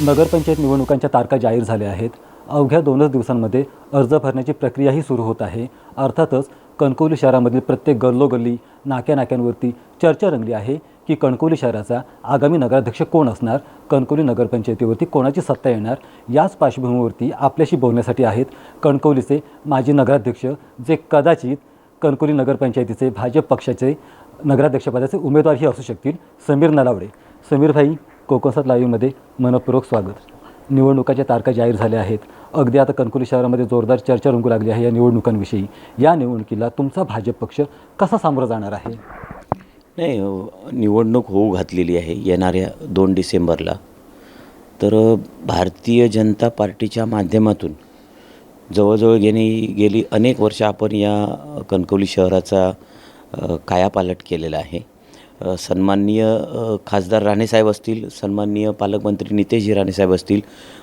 नगरपंचायत निवडणुकांच्या तारखा जाहीर झाल्या आहेत. अवघ्या दोनच दिवसांमध्ये अर्ज भरण्याची प्रक्रियाही सुरू होत आहे. अर्थातच कणकवली शहरामधील प्रत्येक गल्लोगल्ली नाक्या नाक्यांवरती चर्चा रंगली आहे की कणकवली शहराचा आगामी नगराध्यक्ष कोण असणार? कणकवली नगरपंचायतीवरती कोणाची सत्ता येणार? याच पार्श्वभूमीवरती आपल्याशी बोलण्यासाठी आहेत कणकवलीचे माजी नगराध्यक्ष जे कदाचित कणकवली नगरपंचायतीचे भाजप पक्षाचे नगराध्यक्षपदाचे उमेदवारही असू शकतील समीर नलावडे. समीर भाई कोकणसात लाईव्हमध्ये मनपूर्वक स्वागत. निवडणुकाच्या तारखा जाहीर झाल्या आहेत. अगदी आता कणकुली शहरामध्ये जोरदार चर्चा रंगू लागली आहे या निवडणुकांविषयी. या निवडणुकीला तुमचा भाजप पक्ष कसा सामोरं जाणार आहे? नाही निवडणूक होऊ घातलेली आहे येणाऱ्या दोन डिसेंबरला. तर भारतीय जनता पार्टीच्या माध्यमातून जवळजवळ गेली गेली अनेक वर्ष आपण या कणकवली शहराचा कायापालट केलेला आहे. सन्माननीय खासदार राणेसाहेब असतील सन्माननीय पालकमंत्री नितेशजी राणेसाहेब असतील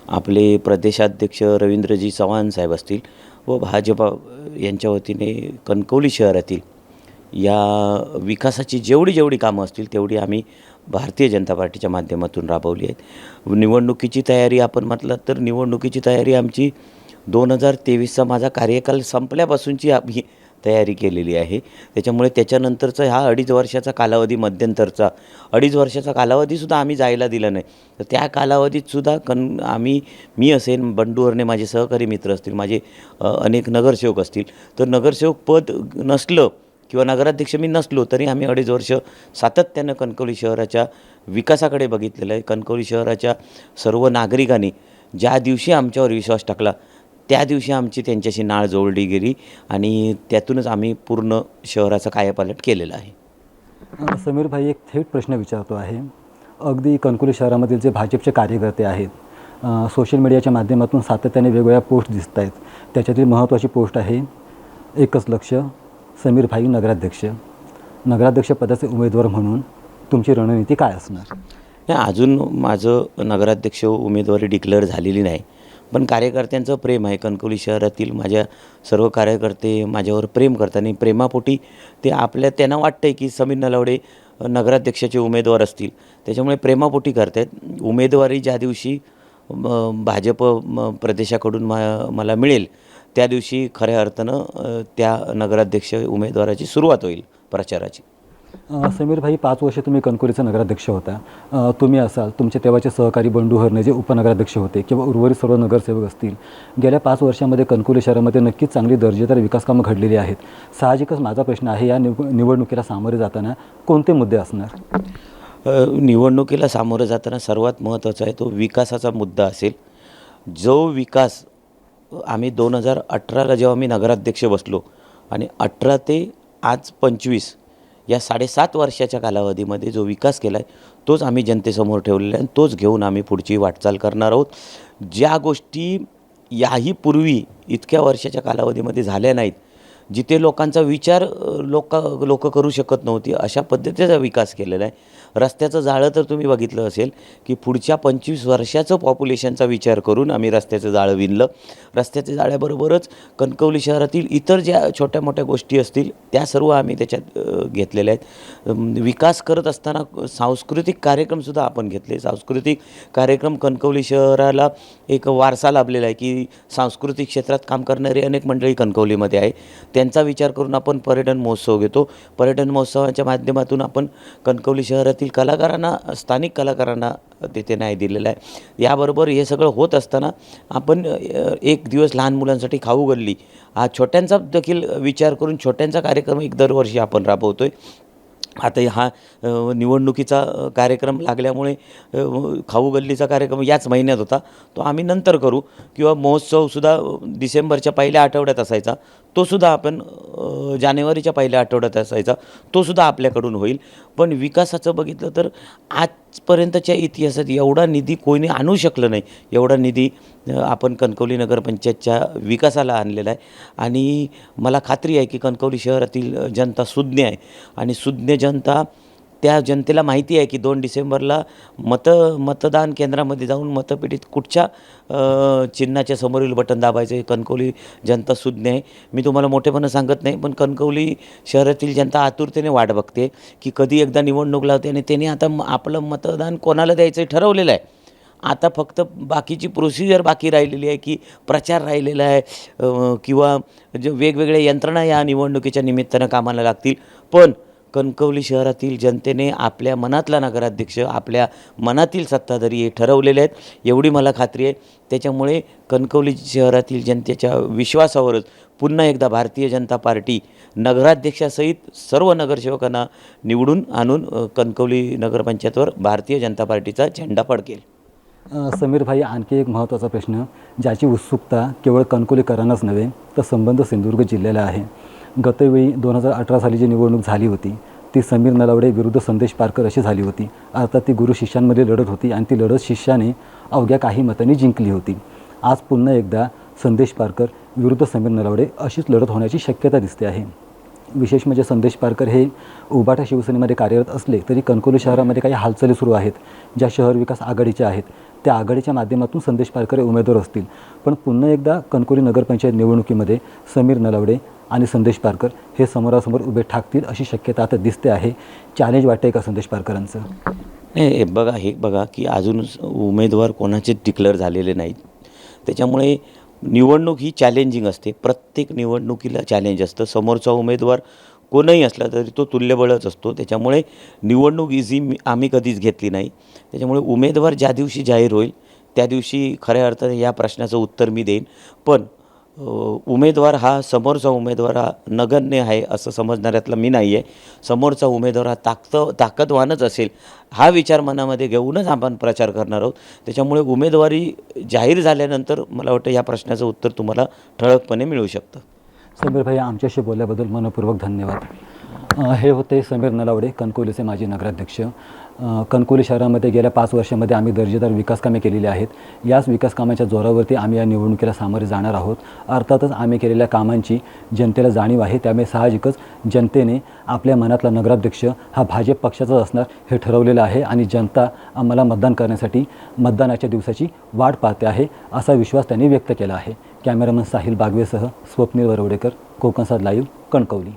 आपले प्रदेशाध्यक्ष रवींद्रजी चव्हाण साहेब असतील व भाजपा यांच्या वतीने कणकवली शहरातील या विकासाची जेवढी जेवढी कामं असतील तेवढी आम्ही भारतीय जनता पार्टीच्या माध्यमातून राबवली आहेत. निवडणुकीची तयारी आपण म्हटलं तर निवडणुकीची तयारी आमची दोन हजार तेवीसचा माझा कार्यकाल संपल्यापासूनची आम्ही तयारी केलेली आहे. त्याच्यामुळे त्याच्यानंतरचा हा अडीच वर्षाचा कालावधी मध्यंतरचा. अडीच वर्षाचा कालावधीसुद्धा आम्ही जायला दिला नाही. तर त्या कालावधीतसुद्धा कन आम्ही मी असेन बंडूवरने माझे सहकारी मित्र असतील माझे अनेक नगरसेवक असतील. तर नगरसेवक पद नसलं किंवा नगराध्यक्ष मी नसलो तरी आम्ही अडीच वर्ष सातत्यानं कणकवली शहराच्या विकासाकडे बघितलेलं आहे. कणकवली शहराच्या सर्व नागरिकांनी ज्या दिवशी आमच्यावर विश्वास टाकला त्या दिवशी आमची त्यांच्याशी नाळ जोडली गेली आणि त्यातूनच आम्ही पूर्ण शहराचा कायापालट केलेला आहे. समीर भाई एक थेट प्रश्न विचारतो आहे. अगदी कणकवली शहरामधील जे भाजपचे कार्यकर्ते आहेत सोशल मीडियाच्या माध्यमातून सातत्याने वेगवेगळ्या पोस्ट दिसत आहेत. त्याच्यातील महत्त्वाची पोस्ट आहे एकच लक्ष समीर भाई नगराध्यक्ष. नगराध्यक्ष पदाचे उमेदवार म्हणून तुमची रणनीती काय असणार? नाही अजून माझं नगराध्यक्ष उमेदवारी डिक्लेअर झालेली नाही. पण कार्यकर्त्यांचं प्रेम आहे. कणकवली शहरातील माझ्या सर्व कार्यकर्ते माझ्यावर प्रेम करतात आणि प्रेमापोटी ते आपल्या त्यांना वाटतं आहे की समीर नलावडे नगराध्यक्षाचे उमेदवार असतील. त्याच्यामुळे प्रेमापोटी करतात उमेदवारी ज्या दिवशी भाजप म, प्रदेशाकडून मा मला मिळेल त्या दिवशी खऱ्या अर्थानं त्या नगराध्यक्ष उमेदवाराची सुरुवात होईल प्रचाराची. समीर भाई पाच वर्ष तुम्ही कणकोलीचे नगराध्यक्ष होता. तुम्ही असाल तुमचे तेव्हाचे सहकारी बंडू हरणे जे उपनगराध्यक्ष होते किंवा उर्वरित सर्व नगरसेवक असतील गेल्या पाच वर्षामध्ये कणकोली शहरामध्ये नक्कीच चांगली दर्जेदार विकासकामं घडलेली आहेत. साहजिकच माझा प्रश्न आहे या निव निवडणुकीला सामोरे जाताना कोणते मुद्दे असणार? निवडणुकीला सामोरं जाताना सर्वात महत्त्वाचा आहे तो विकासाचा मुद्दा असेल. जो विकास आम्ही दोन हजार अठराला जेव्हा मी नगराध्यक्ष बसलो आणि अठरा ते आज पंचवीस या साडेसात वर्षाच्या कालावधीमध्ये जो विकास केला आहे तोच आम्ही जनतेसमोर ठेवलेला आहे. आणि तोच घेऊन आम्ही पुढची वाटचाल करणार आहोत. ज्या गोष्टी याही पूर्वी इतक्या वर्षाच्या कालावधीमध्ये झाल्या नाहीत जिथे लोकांचा विचार लोक लोक करू शकत नव्हती अशा पद्धतीचा विकास केलेला आहे. रस्त्याचं जाळं तर तुम्ही बघितलं असेल की पुढच्या पंचवीस वर्षाचं पॉप्युलेशनचा विचार करून आम्ही रस्त्याचं जाळं विणलं. रस्त्याच्या जाळ्याबरोबरच कणकवली शहरातील इतर ज्या छोट्या मोठ्या गोष्टी असतील त्या सर्व आम्ही त्याच्यात घेतलेल्या आहेत. विकास करत असताना सांस्कृतिक कार्यक्रमसुद्धा आपण घेतले. सांस्कृतिक कार्यक्रम कणकवली शहराला एक वारसा लाभलेला आहे की सांस्कृतिक क्षेत्रात काम करणारी अनेक मंडळी कणकवलीमध्ये आहे. त्यांचा विचार करून आपण पर्यटन महोत्सव घेतो. पर्यटन महोत्सवाच्या माध्यमातून आपण कणकवली शहरातील कलाकारांना स्थानिक कलाकारांना तिथे न्याय दिलेला आहे. याबरोबर हे सगळं होत असताना आपण एक दिवस लहान मुलांसाठी खाऊ गल्ली हा छोट्यांचा देखील विचार करून छोट्यांचा कार्यक्रम एक दरवर्षी आपण राबवतो आहे आता हा निवडणुकीचा कार्यक्रम लागल्यामुळे खाऊ गल्लीचा कार्यक्रम याच महिन्यात होता. तो आम्ही नंतर करू किंवा महोत्सवसुद्धा डिसेंबरच्या पहिल्या आठवड्यात असायचा. तोसुद्धा आपण जानेवारीच्या पहिल्या आठवड्यात असायचा. तोसुद्धा आपल्याकडून होईल. पण विकासाचं बघितलं तर आजपर्यंतच्या इतिहासात एवढा निधी कोणी आणू शकलं नाही. एवढा निधी आपण कणकवली नगरपंचायतच्या विकासाला आणलेला आहे. आणि मला खात्री आहे की कणकवली शहरातील जनता सुज्ञ आहे. आणि सुज्ञ जनता त्या जनतेला माहिती आहे की दोन डिसेंबरला मत मतदान केंद्रामध्ये जाऊन मतपेटीत कुठच्या चिन्हाच्या समोरील बटन दाबायचं कणकवली जनता सुज्ञ आहे. मी तुम्हाला मोठेपणा सांगत नाही पण कणकवली शहरातील जनता आतुरतेने वाट बघते की कधी एकदा निवडणूक लावते आणि त्याने आता आपलं मतदान कोणाला द्यायचं ठरवलेलं आहे. आता फक्त बाकीची प्रोसिजर बाकी राहिलेली आहे की प्रचार राहिलेला आहे किंवा जे वेगवेगळ्या यंत्रणा या निवडणुकीच्या निमित्तानं कामाला लागतील. पण कणकवली शहरातील जनतेने आपल्या मनातला नगराध्यक्ष आपल्या मनातील सत्ताधारी हे ठरवलेले आहेत. एवढी मला खात्री आहे. त्याच्यामुळे कणकवली शहरातील जनतेच्या विश्वासावरच पुन्हा एकदा भारतीय जनता पार्टी नगराध्यक्षासहित सर्व नगरसेवकांना निवडून आणून कणकवली नगरपंचायतवर भारतीय जनता पार्टीचा झेंडा फडकेल. समीर भाई आणखी एक महत्त्वाचा प्रश्न ज्याची उत्सुकता केवळ कणकोलीकरांनाच नव्हे तर संबंध सिंधुदुर्ग जिल्ह्याला आहे. गतवेळी दोन हजार अठरा साली जी निवडणूक झाली होती ती समीर नलावडे विरुद्ध संदेश पारकर अशी झाली होती. अर्थात ती गुरु शिष्यांमध्ये लढत होती आणि ती लढत शिष्याने अवघ्या काही मतांनी जिंकली होती. आज पुन्हा एकदा संदेश पारकर विरुद्ध समीर नलावडे अशीच लढत होण्याची शक्यता दिसते आहे. विशेष म्हणजे संदेश पारकर हे उबाटा शिवसेनेमध्ये कार्यरत असले तरी कणकोली शहरामध्ये काही हालचाली सुरू आहेत. ज्या शहर विकास आघाडीच्या आहेत. त्या आघाडीच्या माध्यमातून संदेश पारकर हे उमेदवार असतील. पण पुन्हा एकदा कणकोली नगरपंचायत निवडणुकीमध्ये समीर नलावडे आणि संदेश पारकर हे समोरासमोर उभे ठाकतील अशी शक्यता आता दिसते आहे. चॅलेंज वाटते का संदेश पारकरांचं? नाही बघा हे बघा की अजून उमेदवार कोणाचे डिक्लेअर झालेले नाहीत. त्याच्यामुळे निवडणूक ही चॅलेंजिंग असते. प्रत्येक निवडणुकीला चॅलेंज असतं. समोरचा उमेदवार कोणही असला तरी तो तुल्यबळच असतो. त्याच्यामुळे निवडणूक इझी आम्ही कधीच घेतली नाही. त्याच्यामुळे उमेदवार ज्या दिवशी जाहीर होईल त्या दिवशी खऱ्या अर्थाने या प्रश्नाचं उत्तर मी देईन. पण उमेदवार हा समोरचा उमेदवार हा नगण्य आहे असं समजणाऱ्यातला मी नाही आहे समोरचा उमेदवार हा ताकद ताकदवानच असेल हा विचार मनामध्ये घेऊनच आपण प्रचार करणार आहोत. त्याच्यामुळे उमेदवारी जाहीर झाल्यानंतर मला वाटतं या प्रश्नाचं उत्तर तुम्हाला ठळकपणे मिळू शकतं. समीर भाई आमच्याशी बोलल्याबद्दल मनपूर्वक धन्यवाद. हे होते समीर नलावडे कणकोलीचे माजी नगराध्यक्ष. कणकोली शहरामध्ये गेल्या पाच वर्षामध्ये आम्ही दर्जेदार विकासकामे केलेली आहेत. याच विकासकामाच्या जोरावरती आम्ही या निवडणुकीला सामोरे जाणार आहोत. अर्थातच आम्ही केलेल्या कामांची जनतेला जाणीव आहे. त्यामुळे साहजिकच जनतेने आपल्या मनातला नगराध्यक्ष हा भाजप पक्षाचाच असणार हे ठरवलेलं आहे आणि जनता आम्हाला मतदान करण्यासाठी मतदानाच्या दिवसाची वाट पाहते आहे असा विश्वास त्यांनी व्यक्त केला आहे. कॅमेरामन साहिल बागवेसह स्वप्नील वरवडेकर कोकणसाद लाईव्ह कणकवली.